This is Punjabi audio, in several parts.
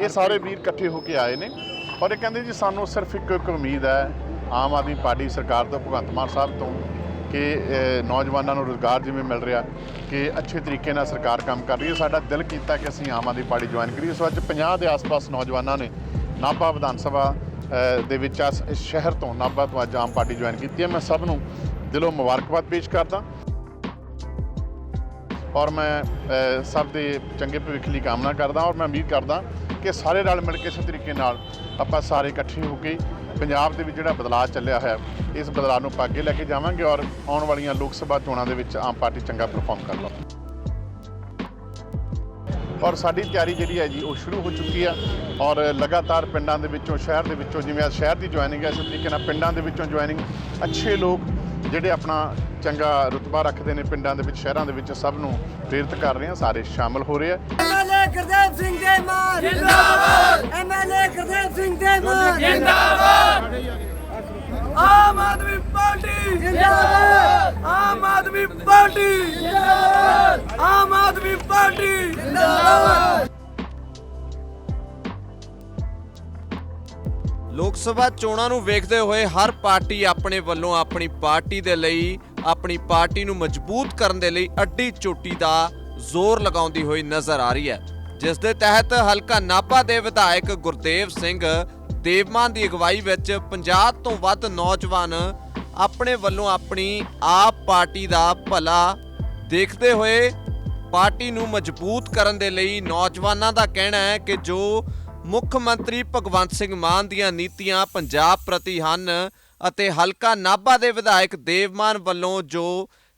ਇਹ ਸਾਰੇ ਵੀਰ ਇਕੱਠੇ ਹੋ ਕੇ ਆਏ ਨੇ ਔਰ ਇਹ ਕਹਿੰਦੇ ਜੀ ਸਾਨੂੰ ਸਿਰਫ ਇੱਕ ਇੱਕ ਉਮੀਦ ਹੈ, ਆਮ ਆਦਮੀ ਪਾਰਟੀ ਸਰਕਾਰ ਤੋਂ, ਭਗਵੰਤ ਮਾਨ ਸਾਹਿਬ ਤੋਂ ਕਿ ਨੌਜਵਾਨਾਂ ਨੂੰ ਰੋਜ਼ਗਾਰ ਜਿਵੇਂ ਮਿਲ ਰਿਹਾ, ਕਿ ਅੱਛੇ ਤਰੀਕੇ ਨਾਲ ਸਰਕਾਰ ਕੰਮ ਕਰ ਰਹੀ ਹੈ। ਸਾਡਾ ਦਿਲ ਕੀਤਾ ਕਿ ਅਸੀਂ ਆਮ ਆਦਮੀ ਪਾਰਟੀ ਜੁਆਇਨ ਕਰੀਏ। ਸੋ ਅੱਜ 50 ਦੇ ਆਸ-ਪਾਸ ਨੌਜਵਾਨਾਂ ਨੇ ਨਾਭਾ ਵਿਧਾਨ ਸਭਾ ਦੇ ਵਿੱਚ ਇਸ ਇਸ ਸ਼ਹਿਰ ਤੋਂ ਨਾਭਾ ਤੋਂ ਅੱਜ ਆਮ ਪਾਰਟੀ ਜੁਆਇਨ ਕੀਤੀ ਹੈ। ਮੈਂ ਸਭ ਨੂੰ ਦਿਲੋਂ ਮੁਬਾਰਕਬਾਦ ਪੇਸ਼ ਕਰਦਾ ਔਰ ਮੈਂ ਸਭ ਦੇ ਚੰਗੇ ਭਵਿੱਖ ਲਈ ਕਾਮਨਾ ਕਰਦਾ ਔਰ ਮੈਂ ਉਮੀਦ ਕਰਦਾ ਕਿ ਸਾਰੇ ਰਲ ਮਿਲ ਕੇ ਇਸੇ ਤਰੀਕੇ ਨਾਲ ਆਪਾਂ ਸਾਰੇ ਇਕੱਠੇ ਹੋ ਕੇ ਪੰਜਾਬ ਦੇ ਵਿੱਚ ਜਿਹੜਾ ਬਦਲਾਅ ਚੱਲਿਆ ਹੋਇਆ, ਇਸ ਬਦਲਾਅ ਨੂੰ ਆਪਾਂ ਅੱਗੇ ਲੈ ਕੇ ਜਾਵਾਂਗੇ ਔਰ ਆਉਣ ਵਾਲੀਆਂ ਲੋਕ ਸਭਾ ਚੋਣਾਂ ਦੇ ਵਿੱਚ ਆਮ ਪਾਰਟੀ ਚੰਗਾ ਪਰਫਾਰਮ ਕਰ ਲਓ ਔਰ ਸਾਡੀ ਤਿਆਰੀ ਜਿਹੜੀ ਹੈ ਜੀ, ਉਹ ਸ਼ੁਰੂ ਹੋ ਚੁੱਕੀ ਆ ਔਰ ਲਗਾਤਾਰ ਪਿੰਡਾਂ ਦੇ ਵਿੱਚੋਂ, ਸ਼ਹਿਰ ਦੇ ਵਿੱਚੋਂ, ਜਿਵੇਂ ਅੱਜ ਸ਼ਹਿਰ ਦੀ ਜੁਆਇਨਿੰਗ ਹੈ, ਇਸੇ ਤਰੀਕੇ ਨਾਲ ਪਿੰਡਾਂ ਦੇ ਵਿੱਚੋਂ ਜੁਆਇਨਿੰਗ ਅੱਛੇ ਲੋਕ ਜਿਹੜੇ ਆਪਣਾ ਚੰਗਾ ਰੁਤਬਾ ਰੱਖਦੇ ਨੇ ਪਿੰਡਾਂ ਦੇ ਵਿੱਚ, ਸ਼ਹਿਰਾਂ ਦੇ ਵਿੱਚ ਸਭ ਨੂੰ ਪ੍ਰੇਰਿਤ ਕਰ ਰਹੇ ਆ, ਸਾਰੇ ਸ਼ਾਮਲ ਹੋ ਰਹੇ ਆ। ਗੁਰਦੇਵ ਸਿੰਘ ਦੇ ਮਾਨ ਜਿੰਦਾਬਾਦ। ਐਮਐਲਏ ਗੁਰਦੇਵ ਸਿੰਘ ਦੇ ਮਾਨ ਜਿੰਦਾਬਾਦ। ਆਮ ਆਦਮੀ ਪਾਰਟੀ। ਜਿੰਦਾਬਾਦ। ਆਮ ਆਦਮੀ ਪਾਰਟੀ। ਜਿੰਦਾਬਾਦ। ਆਮ ਆਦਮੀ ਪਾਰਟੀ। ਜਿੰਦਾਬਾਦ। ਲੋਕ ਸਭਾ ਚੋਣਾਂ ਨੂੰ ਵੇਖਦੇ ਹੋਏ ਹਰ ਪਾਰਟੀ ਆਪਣੇ ਵੱਲੋਂ ਆਪਣੀ ਪਾਰਟੀ ਦੇ ਲਈ ਆਪਣੀ ਪਾਰਟੀ ਨੂੰ ਮਜ਼ਬੂਤ ਕਰਨ ਦੇ ਲਈ ਅੱਡੀ ਚੋਟੀ ਦਾ ਜ਼ੋਰ ਲਗਾਉਂਦੀ ਹੋਈ ਨਜ਼ਰ ਆ ਰਹੀ ਹੈ। ਜਿਸ ਦੇ ਤਹਿਤ ਹਲਕਾ ਨਾਭਾ ਦੇ ਵਿਧਾਇਕ ਗੁਰਦੇਵ ਸਿੰਘ ਦੇਵਮਾਨ ਦੀ ਅਗਵਾਈ ਵਿੱਚ 50 ਤੋਂ ਵੱਧ ਨੌਜਵਾਨ ਆਪਣੇ ਵੱਲੋਂ ਆਪਣੀ ਆਪ ਪਾਰਟੀ ਦਾ ਭਲਾ ਦੇਖਦੇ ਹੋਏ ਪਾਰਟੀ ਨੂੰ ਮਜ਼ਬੂਤ ਕਰਨ ਦੇ ਲਈ ਨੌਜਵਾਨਾਂ ਦਾ ਕਹਿਣਾ ਹੈ ਕਿ ਜੋ ਮੁੱਖ ਮੰਤਰੀ ਭਗਵੰਤ ਸਿੰਘ ਮਾਨ ਦੀਆਂ ਨੀਤੀਆਂ ਪੰਜਾਬ ਪ੍ਰਤੀ ਹਨ ਅਤੇ ਹਲਕਾ ਨਾਭਾ ਦੇ ਵਿਧਾਇਕ ਦੇਵਮਾਨ ਵੱਲੋਂ ਜੋ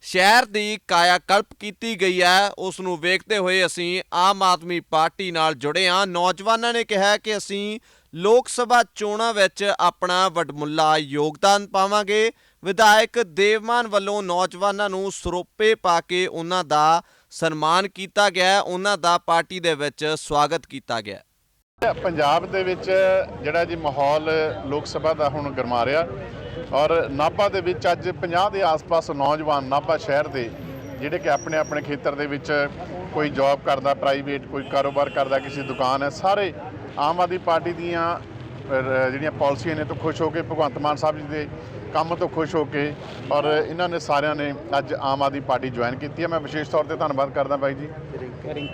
ਸ਼ਹਿਰ ਦੀ ਕਾਇਆ ਕਲਪ ਕੀਤੀ ਗਈ ਹੈ। ਉਸ ਨੂੰ ਵੇਖਦੇ ਹੋਏ ਅਸੀਂ ਆਮ ਆਦਮੀ ਪਾਰਟੀ ਨਾਲ ਜੁੜੇ ਹਾਂ। ਨੌਜਵਾਨਾਂ ਨੇ ਕਿਹਾ ਕਿ ਅਸੀਂ ਲੋਕ ਸਭਾ ਚੋਣਾਂ ਵਿੱਚ ਆਪਣਾ ਵਡਮੁੱਲਾ ਯੋਗਦਾਨ ਪਾਵਾਂਗੇ। ਵਿਧਾਇਕ ਦੇਵਮਾਨ ਵੱਲੋਂ ਨੌਜਵਾਨਾਂ ਨੂੰ ਸਰੋਪੇ ਪਾ ਕੇ ਉਹਨਾਂ ਦਾ ਸਨਮਾਨ ਕੀਤਾ ਗਿਆ ਉਹਨਾਂ ਦਾ ਪਾਰਟੀ ਦੇ ਵਿੱਚ ਸਵਾਗਤ ਕੀਤਾ ਗਿਆ ਪੰਜਾਬ ਦੇ ਵਿੱਚ ਜਿਹੜਾ ਜੀ ਮਾਹੌਲ ਲੋਕ ਸਭਾ ਦਾ ਹੁਣ ਗਰਮਾ ਰਿਹਾ ਔਰ ਨਾਭਾ ਦੇ ਵਿੱਚ ਅੱਜ 50 ਦੇ ਆਸ-ਪਾਸ ਨੌਜਵਾਨ ਨਾਭਾ ਸ਼ਹਿਰ ਦੇ ਜਿਹੜੇ ਕਿ ਆਪਣੇ ਆਪਣੇ ਖੇਤਰ ਦੇ ਵਿੱਚ ਕੋਈ ਜੌਬ ਕਰਦਾ ਪ੍ਰਾਈਵੇਟ ਕੋਈ ਕਾਰੋਬਾਰ ਕਰਦਾ ਕਿਸੇ ਦੁਕਾਨ ਹੈ ਸਾਰੇ ਆਮ ਆਦਮੀ ਪਾਰਟੀ ਦੀਆਂ ਜਿਹੜੀਆਂ ਪਾਲਿਸੀਆਂ ਨੇ ਤੋਂ ਖੁਸ਼ ਹੋ ਕੇ ਭਗਵੰਤ ਮਾਨ ਸਾਹਿਬ ਜੀ ਦੇ ਕੰਮ ਤੋਂ ਖੁਸ਼ ਹੋ ਕੇ ਔਰ ਇਹਨਾਂ ਨੇ ਸਾਰਿਆਂ ਨੇ ਅੱਜ ਆਮ ਆਦਮੀ ਪਾਰਟੀ ਜੁਆਇਨ ਕੀਤੀ ਹੈ। ਮੈਂ ਵਿਸ਼ੇਸ਼ ਤੌਰ ਤੇ ਧੰਨਵਾਦ ਕਰਦਾ ਬਾਈ ਜੀ।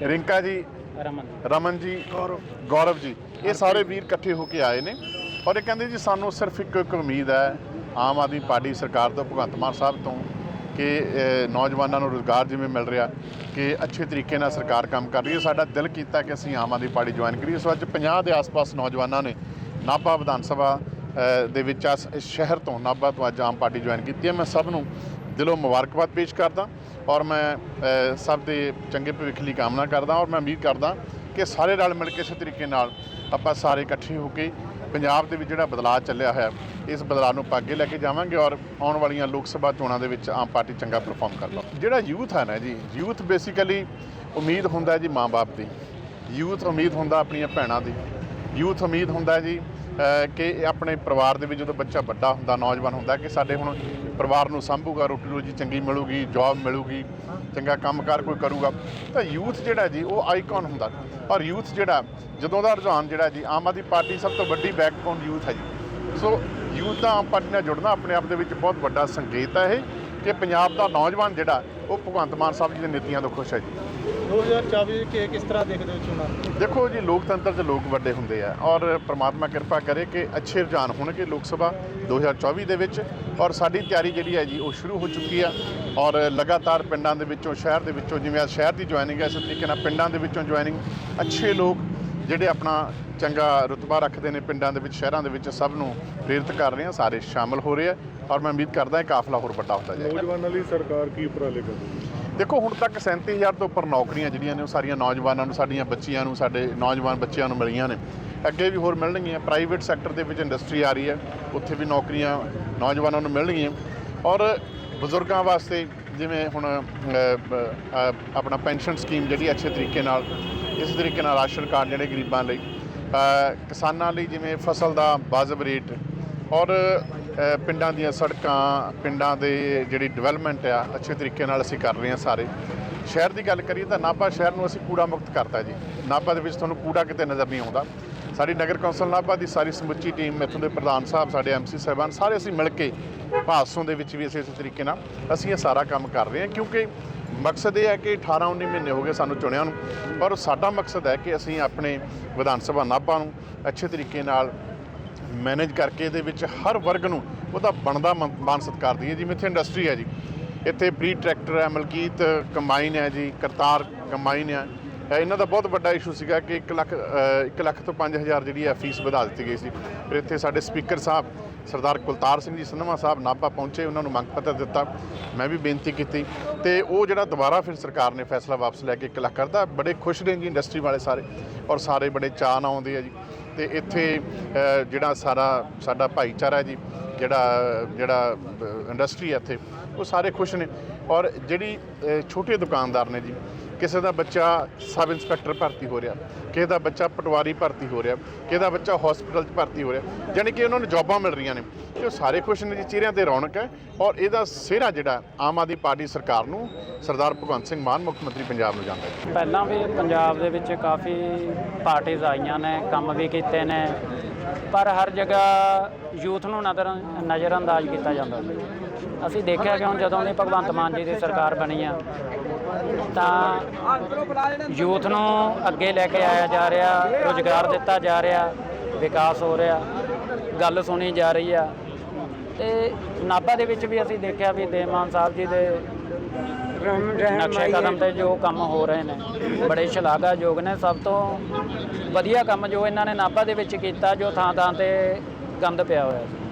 ਰਿੰਕਾ ਜੀ ਰਮਨ ਰਮਨ ਜੀ ਗੌਰਵ ਜੀ ਇਹ ਸਾਰੇ ਵੀਰ ਇਕੱਠੇ ਹੋ ਕੇ ਆਏ ਨੇ ਔਰ ਇਹ ਕਹਿੰਦੇ ਜੀ ਸਾਨੂੰ ਸਿਰਫ ਇੱਕ ਇੱਕ ਉਮੀਦ ਹੈ ਆਮ ਆਦਮੀ ਪਾਰਟੀ ਸਰਕਾਰ ਤੋਂ ਭਗਵੰਤ ਮਾਨ ਸਾਹਿਬ ਤੋਂ ਕਿ ਨੌਜਵਾਨਾਂ ਨੂੰ ਰੋਜ਼ਗਾਰ ਜਿਵੇਂ ਮਿਲ ਰਿਹਾ ਕਿ ਅੱਛੇ ਤਰੀਕੇ ਨਾਲ ਸਰਕਾਰ ਕੰਮ ਕਰ ਰਹੀ ਹੈ। ਸਾਡਾ ਦਿਲ ਕੀਤਾ ਕਿ ਅਸੀਂ ਆਮ ਆਦਮੀ ਪਾਰਟੀ ਜੁਆਇਨ ਕਰੀਏ। ਸੋ ਅੱਜ 50 ਦੇ ਆਸ-ਪਾਸ ਨੌਜਵਾਨਾਂ ਨੇ ਨਾਭਾ ਵਿਧਾਨ ਸਭਾ ਦੇ ਵਿੱਚ ਇਸ ਇਸ ਸ਼ਹਿਰ ਤੋਂ ਨਾਭਾ ਤੋਂ ਅੱਜ ਆਮ ਪਾਰਟੀ ਜੁਆਇਨ ਕੀਤੀ ਹੈ। ਮੈਂ ਸਭ ਨੂੰ ਦਿਲੋਂ ਮੁਬਾਰਕਬਾਦ ਪੇਸ਼ ਕਰਦਾ ਔਰ ਮੈਂ ਸਭ ਦੇ ਚੰਗੇ ਭਵਿੱਖ ਲਈ ਕਾਮਨਾ ਕਰਦਾ ਔਰ ਮੈਂ ਉਮੀਦ ਕਰਦਾ ਕਿ ਸਾਰੇ ਰਲ ਮਿਲ ਕੇ ਇਸੇ ਤਰੀਕੇ ਨਾਲ ਆਪਾਂ ਸਾਰੇ ਇਕੱਠੇ ਹੋ ਕੇ ਪੰਜਾਬ ਦੇ ਵਿੱਚ ਜਿਹੜਾ ਬਦਲਾਅ ਚੱਲਿਆ ਹੋਇਆ, ਇਸ ਬਦਲਾਅ ਨੂੰ ਆਪਾਂ ਅੱਗੇ ਲੈ ਕੇ ਜਾਵਾਂਗੇ ਔਰ ਆਉਣ ਵਾਲੀਆਂ ਲੋਕ ਸਭਾ ਚੋਣਾਂ ਦੇ ਵਿੱਚ ਆਮ ਪਾਰਟੀ ਚੰਗਾ ਪਰਫਾਰਮ ਕਰ ਲਓ ਜਿਹੜਾ ਯੂਥ ਹੈ ਨਾ ਜੀ, ਯੂਥ ਬੇਸਿਕਲੀ ਉਮੀਦ ਹੁੰਦਾ ਜੀ ਮਾਂ-ਬਾਪ ਦੀ, ਯੂਥ ਉਮੀਦ ਹੁੰਦਾ ਆਪਣੀਆਂ ਭੈਣਾਂ ਦੀ, ਯੂਥ ਉਮੀਦ ਹੁੰਦਾ ਜੀ ਕਿ ਆਪਣੇ ਪਰਿਵਾਰ ਦੇ ਵਿੱਚ ਜਦੋਂ ਬੱਚਾ ਵੱਡਾ ਹੁੰਦਾ, ਨੌਜਵਾਨ ਹੁੰਦਾ ਕਿ ਸਾਡੇ ਹੁਣ ਪਰਿਵਾਰ ਨੂੰ ਸੰਭੂਗਾ, ਰੋਟੀ ਰੋਜੀ ਚੰਗੀ ਮਿਲੂਗੀ ਜੌਬ ਮਿਲੂਗੀ, ਚੰਗਾ ਕੰਮਕਾਰ ਕੋਈ ਕਰੂਗਾ। ਤਾਂ ਯੂਥ ਜਿਹੜਾ ਜੀ, ਉਹ ਆਈਕਨ ਹੁੰਦਾ। ਔਰ ਯੂਥ ਜਿਹੜਾ, ਜਦੋਂ ਦਾ ਰੁਝਾਨ ਜਿਹੜਾ ਜੀ, ਆਮ ਆਦਮੀ ਪਾਰਟੀ ਸਭ ਤੋਂ ਵੱਡੀ ਬੈਕਬੋਨ ਯੂਥ ਹੈ ਜੀ। ਸੋ ਯੂਥ ਦਾ ਆਮ ਪਾਰਟੀ ਨਾਲ ਜੁੜਨਾ, ਆਪਣੇ ਆਪ ਦੇ ਵਿੱਚ ਬਹੁਤ ਵੱਡਾ ਸੰਕੇਤ ਹੈ ਇਹ। ਕਿ ਪੰਜਾਬ ਦਾ ਨੌਜਵਾਨ ਜਿਹੜਾ ਉਹ ਭਗਵੰਤ ਮਾਨ ਸਾਹਿਬ ਜੀ ਦੀਆਂ ਨੀਤੀਆਂ ਤੋਂ ਖੁਸ਼ ਹੈ ਜੀ 2024 ਕਿ ਕਿਸ ਤਰ੍ਹਾਂ ਦੇਖਦੇ ਹੋ ਚੋਣਾਂ? ਦੇਖੋ ਜੀ ਲੋਕਤੰਤਰ 'ਚ ਲੋਕ ਵੱਡੇ ਹੁੰਦੇ ਆ ਔਰ ਪ੍ਰਮਾਤਮਾ ਕਿਰਪਾ ਕਰੇ ਕਿ ਅੱਛੇ ਰੁਝਾਨ ਹੋਣਗੇ ਲੋਕ ਸਭਾ 2024 ਦੇ ਵਿੱਚ ਔਰ ਸਾਡੀ ਤਿਆਰੀ ਜਿਹੜੀ ਹੈ ਜੀ ਉਹ ਸ਼ੁਰੂ ਹੋ ਚੁੱਕੀ ਆ ਔਰ ਲਗਾਤਾਰ ਪਿੰਡਾਂ ਦੇ ਵਿੱਚੋਂ ਸ਼ਹਿਰ ਦੇ ਵਿੱਚੋਂ ਜਿਵੇਂ ਅੱਜ ਸ਼ਹਿਰ ਦੀ ਜੁਆਇਨਿੰਗ ਹੈ ਇਸੇ ਤਰੀਕੇ ਨਾਲ ਪਿੰਡਾਂ ਦੇ ਵਿੱਚੋਂ ਜੁਆਇਨਿੰਗ ਅੱਛੇ ਲੋਕ ਜਿਹੜੇ ਆਪਣਾ ਚੰਗਾ ਰੁਤਬਾ ਰੱਖਦੇ ਨੇ ਪਿੰਡਾਂ ਦੇ ਵਿੱਚ ਸ਼ਹਿਰਾਂ ਦੇ ਵਿੱਚ ਸਭ ਨੂੰ ਪ੍ਰੇਰਿਤ ਕਰ ਰਹੇ ਆ ਸਾਰੇ ਸ਼ਾਮਲ ਹੋ ਰਹੇ ਆ। ਔਰ ਮੈਂ ਉਮੀਦ ਕਰਦਾ ਇਹ ਕਾਫਲਾ ਹੋਰ ਵੱਡਾ ਹੁੰਦਾ ਜਾਏਗਾ। ਨੌਜਵਾਨਾਂ ਲਈ ਸਰਕਾਰ ਕੀ ਉਪਰਾਲੇ ਕਰਦੀ ਹੈ? ਦੇਖੋ ਹੁਣ ਤੱਕ 37000 ਤੋਂ ਉੱਪਰ ਨੌਕਰੀਆਂ ਜਿਹੜੀਆਂ ਨੇ ਉਹ ਸਾਰੀਆਂ ਨੌਜਵਾਨਾਂ ਨੂੰ ਸਾਡੀਆਂ ਬੱਚੀਆਂ ਨੂੰ ਸਾਡੇ ਨੌਜਵਾਨ ਬੱਚਿਆਂ ਨੂੰ ਮਿਲੀਆਂ ਨੇ। ਅੱਗੇ ਵੀ ਹੋਰ ਮਿਲਣਗੀਆਂ। ਪ੍ਰਾਈਵੇਟ ਸੈਕਟਰ ਦੇ ਵਿੱਚ ਇੰਡਸਟਰੀ ਆ ਰਹੀ ਹੈ। ਉੱਥੇ ਵੀ ਨੌਕਰੀਆਂ ਨੌਜਵਾਨਾਂ ਨੂੰ ਮਿਲਣਗੀਆਂ। ਔਰ ਬਜ਼ੁਰਗਾਂ ਵਾਸਤੇ ਜਿਵੇਂ ਹੁਣ ਆਪਣਾ ਪੈਨਸ਼ਨ ਸਕੀਮ ਜਿਹੜੀ ਅੱਛੇ ਤਰੀਕੇ ਨਾਲ ਇਸ ਤਰੀਕੇ ਨਾਲ ਰਾਸ਼ਨ ਕਾਰਡ ਜਿਹੜੇ ਗਰੀਬਾਂ ਲਈ ਕਿਸਾਨਾਂ ਲਈ ਜਿਵੇਂ ਫਸਲ ਦਾ ਵਾਜਬ ਰੇਟ ਔਰ ਪਿੰਡਾਂ ਦੀਆਂ ਸੜਕਾਂ, ਪਿੰਡਾਂ ਦੇ ਜਿਹੜੀ ਡਿਵੈਲਪਮੈਂਟ ਆ, ਅੱਛੇ ਤਰੀਕੇ ਨਾਲ ਅਸੀਂ ਕਰ ਰਹੇ ਹਾਂ ਸਾਰੇ। ਸ਼ਹਿਰ ਦੀ ਗੱਲ ਕਰੀਏ ਤਾਂ ਨਾਭਾ ਸ਼ਹਿਰ ਨੂੰ ਅਸੀਂ ਕੂੜਾ ਮੁਕਤ ਕਰਤਾ ਜੀ। ਨਾਭਾ ਦੇ ਵਿੱਚ ਤੁਹਾਨੂੰ ਕੂੜਾ ਕਿਤੇ ਨਜ਼ਰ ਨਹੀਂ ਆਉਂਦਾ। ਸਾਡੀ ਨਗਰ ਕੌਂਸਲ ਨਾਭਾ ਦੀ ਸਾਰੀ ਸਮੁੱਚੀ ਟੀਮ, ਇੱਥੋਂ ਦੇ ਪ੍ਰਧਾਨ ਸਾਹਿਬ, ਸਾਡੇ ਐਮਸੀ ਸਾਹਿਬਾਨ, ਸਾਰੇ ਅਸੀਂ ਮਿਲ ਕੇ ਭਾਸੋਂ ਦੇ ਵਿੱਚ ਵੀ ਅਸੀਂ ਇਸੇ ਤਰੀਕੇ ਨਾਲ ਅਸੀਂ ਇਹ ਸਾਰਾ ਕੰਮ ਕਰ ਰਹੇ ਹਾਂ ਕਿਉਂਕਿ ਮਕਸਦ ਇਹ ਹੈ ਕਿ 18 19 ਮਹੀਨੇ ਹੋ ਗਏ ਸਾਨੂੰ ਚੁਣਿਆ ਨੂੰ, ਪਰ ਸਾਡਾ ਮਕਸਦ ਹੈ ਕਿ ਅਸੀਂ ਆਪਣੇ ਵਿਧਾਨ ਸਭਾ ਨਾਭਾ ਨੂੰ ਅੱਛੇ ਤਰੀਕੇ ਨਾਲ ਮੈਨੇਜ ਕਰਕੇ ਇਹਦੇ ਵਿੱਚ ਹਰ ਵਰਗ ਨੂੰ ਉਹਦਾ ਬਣਦਾ ਮ- ਮਾਨ ਸਤਿਕਾਰ ਦਈਏ। ਜਿਵੇਂ ਇੱਥੇ ਇੰਡਸਟਰੀ ਹੈ ਜੀ, ਇੱਥੇ ਬਰੀ ਟਰੈਕਟਰ ਹੈ, ਮਲਕੀਤ ਕੰਬਾਈਨ ਹੈ ਜੀ, ਕਰਤਾਰ ਕੰਬਾਈਨ ਹੈ। ਇਹਨਾਂ ਦਾ ਬਹੁਤ ਵੱਡਾ ਇਸ਼ੂ ਸੀਗਾ ਕਿ 1 ਲੱਖ 1 ਲੱਖ ਤੋਂ 5000 ਜਿਹੜੀ ਹੈ ਫੀਸ ਵਧਾ ਦਿੱਤੀ ਗਈ ਸੀ। ਫਿਰ ਇੱਥੇ ਸਾਡੇ ਸਪੀਕਰ ਸਾਹਿਬ ਸਰਦਾਰ ਕੁਲਤਾਰ ਸਿੰਘ ਜੀ ਸੰਧਵਾ ਸਾਹਿਬ ਨਾਭਾ ਪਹੁੰਚੇ, ਉਹਨਾਂ ਨੂੰ ਮੰਗ ਪੱਤਰ ਦਿੱਤਾ। ਮੈਂ ਵੀ ਬੇਨਤੀ ਕੀਤੀ। ਤੇ ਉਹ ਜਿਹੜਾ ਦੁਬਾਰਾ ਫਿਰ ਸਰਕਾਰ ਨੇ ਫੈਸਲਾ ਵਾਪਸ ਲੈ ਕੇ 1 ਲੱਖ ਕਰਤਾ ਬੜੇ ਖੁਸ਼ ਨੇ ਜੀ ਇੰਡਸਟਰੀ ਵਾਲੇ ਸਾਰੇ ਔਰ ਸਾਰੇ ਬੜੇ ਚਾਅ ਨਾਲ ਆਉਂਦੇ ਆ ਜੀ। ਤੇ ਇੱਥੇ ਜਿਹੜਾ ਸਾਰਾ, ਸਾਡਾ ਭਾਈਚਾਰਾ ਜੀ, ਜਿਹੜਾ ਜਿਹੜਾ ਇੰਡਸਟਰੀ ਹੈ ਇੱਥੇ, ਉਹ ਸਾਰੇ ਖੁਸ਼ ਨੇ। ਔਰ ਜਿਹੜੀ ਛੋਟੇ ਦੁਕਾਨਦਾਰ ਨੇ ਜੀ ਕਿਸੇ ਦਾ ਬੱਚਾ ਸਬ ਇੰਸਪੈਕਟਰ ਭਰਤੀ ਹੋ ਰਿਹਾ, ਕਿਸੇ ਦਾ ਬੱਚਾ ਪਟਵਾਰੀ ਭਰਤੀ ਹੋ ਰਿਹਾ, ਕਿਸੇ ਦਾ ਬੱਚਾ ਹਸਪੀਟਲ 'ਚ ਭਰਤੀ ਹੋ ਰਿਹਾ ਯਾਨੀ ਕਿ ਉਹਨਾਂ ਨੂੰ ਜੌਬਾਂ ਮਿਲ ਰਹੀਆਂ ਨੇ। ਤੇ ਉਹ ਸਾਰੇ ਖੁਸ਼ ਨੇ ਜੀ, ਚਿਹਰਿਆਂ ਤੇ ਰੌਣਕ ਹੈ ਔਰ ਇਹਦਾ ਸਿਹਰਾ ਜਿਹੜਾ ਆਮ ਆਦਮੀ ਪਾਰਟੀ ਸਰਕਾਰ ਨੂੰ ਸਰਦਾਰ ਭਗਵੰਤ ਸਿੰਘ ਮਾਨ, ਮੁੱਖ ਮੰਤਰੀ ਪੰਜਾਬ ਨੂੰ ਜਾਂਦਾ ਹੈ। ਪਹਿਲਾਂ ਵੀ ਪੰਜਾਬ ਦੇ ਵਿੱਚ ਕਾਫੀ ਪਾਰਟੀਆਂ ਆਈਆਂ ਨੇ, ਕੰਮ ਵੀ ਕੀਤੇ ਨੇ, ਪਰ ਹਰ ਜਗ੍ਹਾ ਯੂਥ ਨੂੰ ਨਜ਼ਰ ਨਜ਼ਰਅੰਦਾਜ਼ ਕੀਤਾ ਜਾਂਦਾ ਸੀ ਅਸੀਂ ਦੇਖਿਆ ਕਿ ਹੁਣ ਜਦੋਂ ਦੀ ਭਗਵੰਤ ਮਾਨ ਜੀ ਦੀ ਸਰਕਾਰ ਬਣੀ ਆ, ਤਾਂ ਯੂਥ ਨੂੰ ਅੱਗੇ ਲੈ ਕੇ ਆਇਆ ਜਾ ਰਿਹਾ, ਰੋਜ਼ਗਾਰ ਦਿੱਤਾ ਜਾ ਰਿਹਾ, ਵਿਕਾਸ ਹੋ ਰਿਹਾ, ਗੱਲ ਸੁਣੀ ਜਾ ਰਹੀ ਆ। ਤੇ ਨਾਭਾ ਦੇ ਵਿੱਚ ਵੀ ਅਸੀਂ ਦੇਖਿਆ ਵੀ ਦੇਮਾਨ ਸਾਹਿਬ ਜੀ ਦੇ ਨਕਸ਼ੇ ਕਦਮ ਤੇ ਜੋ ਕੰਮ ਹੋ ਰਹੇ ਨੇ, ਬੜੇ ਸ਼ਲਾਘਾਯੋਗ ਨੇ। ਸਭ ਤੋਂ ਵਧੀਆ ਕੰਮ ਜੋ ਇਹਨਾਂ ਨੇ ਨਾਭਾ ਦੇ ਵਿੱਚ ਕੀਤਾ, ਜੋ ਥਾਂ ਥਾਂ ਤੇ ਗੰਦ ਪਿਆ ਹੋਇਆ ਸੀ।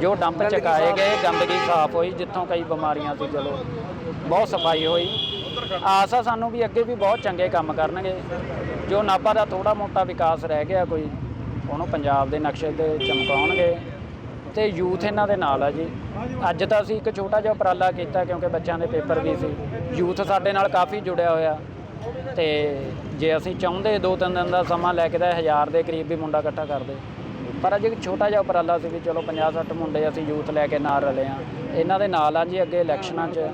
ਜੋ ਡੰਪ ਚਕਾਏ ਗਏ ਗੰਦਗੀ ਸਾਫ਼ ਹੋਈ ਜਿੱਥੋਂ ਕਈ ਬਿਮਾਰੀਆਂ ਸੀ ਚਲੋ ਬਹੁਤ ਸਫ਼ਾਈ ਹੋਈ। ਆਸ ਆ ਸਾਨੂੰ ਵੀ ਅੱਗੇ ਵੀ ਬਹੁਤ ਚੰਗੇ ਕੰਮ ਕਰਨਗੇ। ਜੋ ਨਾਭਾ ਦਾ ਥੋੜਾ ਮੋਟਾ ਵਿਕਾਸ ਰਹਿ ਗਿਆ ਕੋਈ ਉਹਨੂੰ ਪੰਜਾਬ ਦੇ ਨਕਸ਼ੇ ਤੇ ਚਮਕਾਉਣਗੇ। ਤੇ ਯੂਥ ਇਹਨਾਂ ਦੇ ਨਾਲ ਆ ਜੀ। ਅੱਜ ਤਾਂ ਅਸੀਂ ਇੱਕ ਛੋਟਾ ਜਿਹਾ ਉਪਰਾਲਾ ਕੀਤਾ ਕਿਉਂਕਿ ਬੱਚਿਆਂ ਦੇ ਪੇਪਰ ਵੀ ਸੀ। ਯੂਥ ਸਾਡੇ ਨਾਲ ਕਾਫੀ ਜੁੜਿਆ ਹੋਇਆ। ਤੇ ਜੇ ਅਸੀਂ ਚਾਹੁੰਦੇ ਦੋ ਤਿੰਨ ਦਿਨ ਦਾ ਸਮਾਂ ਲੈ ਕੇ ਤਾਂ ਹਜ਼ਾਰ ਦੇ ਕਰੀਬ ਵੀ ਮੁੰਡਾ ਇਕੱਠਾ ਕਰਦੇ। ਪਰ ਅੱਜ ਇੱਕ ਛੋਟਾ ਜਿਹਾ ਉਪਰਾਲਾ ਸੀ ਵੀ ਚਲੋ 50 60 ਮੁੰਡੇ ਅਸੀਂ ਯੂਥ ਲੈ ਕੇ ਨਾਲ ਰਲੇ ਆ ਇਹਨਾਂ ਦੇ ਨਾਲ ਆ ਜੀ ਅੱਗੇ ਇਲੈਕਸ਼ਨਾਂ 'ਚ।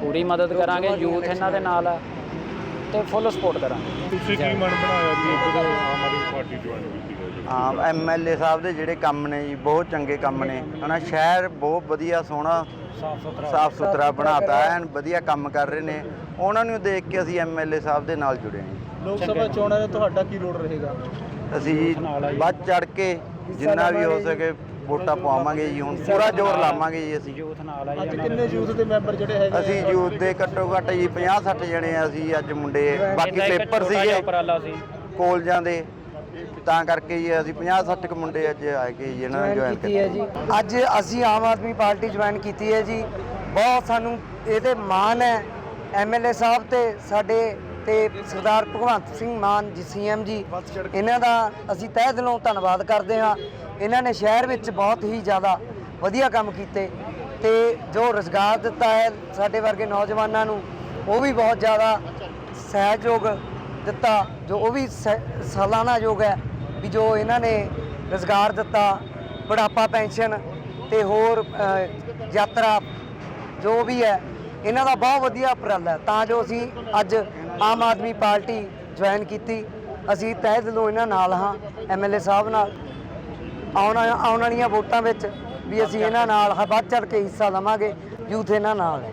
ਪੂਰੀ ਮਦਦ ਕਰਾਂਗੇ ਯੂਥ ਇਹਨਾਂ ਦੇ ਨਾਲ ਆ। ਤੇ ਫੁੱਲ ਸਪੋਰਟ ਕਰਾਂਗੇ। ਤੁਸੀਂ ਕੀ ਮਨ ਬਣਾਇਆ ਜੀ ਜਦੋਂ ਆਮ ਆਦਮੀ ਪਾਰਟੀ ਜੁਆਇਨ ਕੀਤੀ ਹਾਂ ਐਮਐਲਏ ਸਾਹਿਬ ਦੇ ਜਿਹੜੇ ਕੰਮ ਨੇ ਜੀ ਬਹੁਤ ਚੰਗੇ ਕੰਮ ਨੇ। ਹਨਾ ਸ਼ਹਿਰ ਬਹੁਤ ਵਧੀਆ ਸੋਹਣਾ ਸਾਫ਼ ਸੁਥਰਾ ਬਣਾਤਾ ਐਨ ਵਧੀਆ ਕੰਮ ਕਰ ਰਹੇ ਨੇ। ਉਹਨਾਂ ਨੂੰ ਦੇਖ ਕੇ ਅਸੀਂ ਐਮਐਲਏ ਸਾਹਿਬ ਦੇ ਨਾਲ ਜੁੜੇ ਹਾਂ। ਜੀ। ਲੋਕ ਸਭਾ ਚੋਣਾਂ 'ਚ ਤੁਹਾਡਾ ਕੀ ਰੋਲ ਰਹੇਗਾ? ਅਸੀਂ ਜੀ ਵੱਧ ਚੜ ਕੇ ਜਿੰਨਾ ਵੀ ਹੋ ਸਕੇ ਵੋਟਾਂ ਪਾਵਾਂਗੇ ਜੀ ਹੁਣ ਪੂਰਾ ਜ਼ੋਰ ਲਾਵਾਂਗੇ ਜੀ ਅਸੀਂ। ਯੂਥ ਨਾਲ ਆ ਜੀ ਅੱਜ ਕਿੰਨੇ ਯੂਥ ਦੇ ਮੈਂਬਰ ਜਿਹੜੇ ਹੈਗੇ ਅਸੀਂ ਯੂਥ ਦੇ ਘੱਟੋ ਘੱਟ ਜੀ 50 60 ਜਣੇ ਆ ਅਸੀਂ ਅੱਜ ਮੁੰਡੇ ਬਾਕੀ ਪੇਪਰ ਸੀਗੇ ਉਪਰਾਲਾ ਸੀ। ਕਾਲਜਾਂ ਦੇ ਤਾਂ ਕਰਕੇ ਜੀ ਅਸੀਂ 50 60 ਕੁ ਮੁੰਡੇ ਅੱਜ ਆਏ ਕੇ ਜੀ ਇਹਨਾਂ ਨੇ ਜੁਆਇਨ ਕੀਤੀ ਹੈ ਜੀ। ਅੱਜ ਅਸੀਂ ਆਮ ਆਦਮੀ ਪਾਰਟੀ ਜੁਆਇਨ ਕੀਤੀ ਹੈ ਜੀ। ਬਹੁਤ ਸਾਨੂੰ ਇਹਦੇ ਮਾਣ ਹੈ। ਐਮਐਲਏ ਸਾਹਿਬ ਤੇ ਸਾਡੇ ਤੇ ਸਰਦਾਰ ਭਗਵੰਤ ਸਿੰਘ ਮਾਨ ਜੀ, ਸੀਐਮ ਜੀ, ਇਹਨਾਂ ਦਾ ਅਸੀਂ ਤਹਿ ਦਿਲੋਂ ਧੰਨਵਾਦ ਕਰਦੇ ਹਾਂ। ਇਹਨਾਂ ਨੇ ਸ਼ਹਿਰ ਵਿੱਚ ਬਹੁਤ ਹੀ ਜ਼ਿਆਦਾ ਵਧੀਆ ਕੰਮ ਕੀਤੇ ਤੇ ਜੋ ਰੋਜ਼ਗਾਰ ਦਿੱਤਾ ਹੈ ਸਾਡੇ ਵਰਗੇ ਨੌਜਵਾਨਾਂ ਨੂੰ, ਉਹ ਵੀ ਬਹੁਤ ਜ਼ਿਆਦਾ ਸਹਿਯੋਗ ਦਿੱਤਾ, ਜੋ ਉਹ ਵੀ ਸ- ਸਾਲਾਨਾ ਯੋਗ ਹੈ ਵੀ ਜੋ ਇਹਨਾਂ ਨੇ ਰੋਜ਼ਗਾਰ ਦਿੱਤਾ, ਬੁਢਾਪਾ ਪੈਨਸ਼ਨ ਤੇ ਹੋਰ ਯਾਤਰਾ ਜੋ ਵੀ ਹੈ, ਇਹਨਾਂ ਦਾ ਬਹੁਤ ਵਧੀਆ ਉਪਰਾਲਾ ਹੈ। ਤਾਂ ਜੋ ਅਸੀਂ ਅੱਜ ਆਮ ਆਦਮੀ ਪਾਰਟੀ ਜੁਆਇਨ ਕੀਤੀ। ਅਸੀਂ ਤਹਿ ਦਿਲੋਂ ਇਹਨਾਂ ਨਾਲ ਹਾਂ ਐਮਐਲਏ ਸਾਹਿਬ ਨਾਲ। ਆਉਣ ਆਉਣ ਵਾਲੀਆਂ ਵੋਟਾਂ ਵਿੱਚ ਵੀ ਅਸੀਂ ਇਹਨਾਂ ਨਾਲ ਵੱਧ ਚੜ ਕੇ ਹਿੱਸਾ ਲਵਾਂਗੇ ਯੂਥ ਇਹਨਾਂ ਨਾਲ ਹੈ।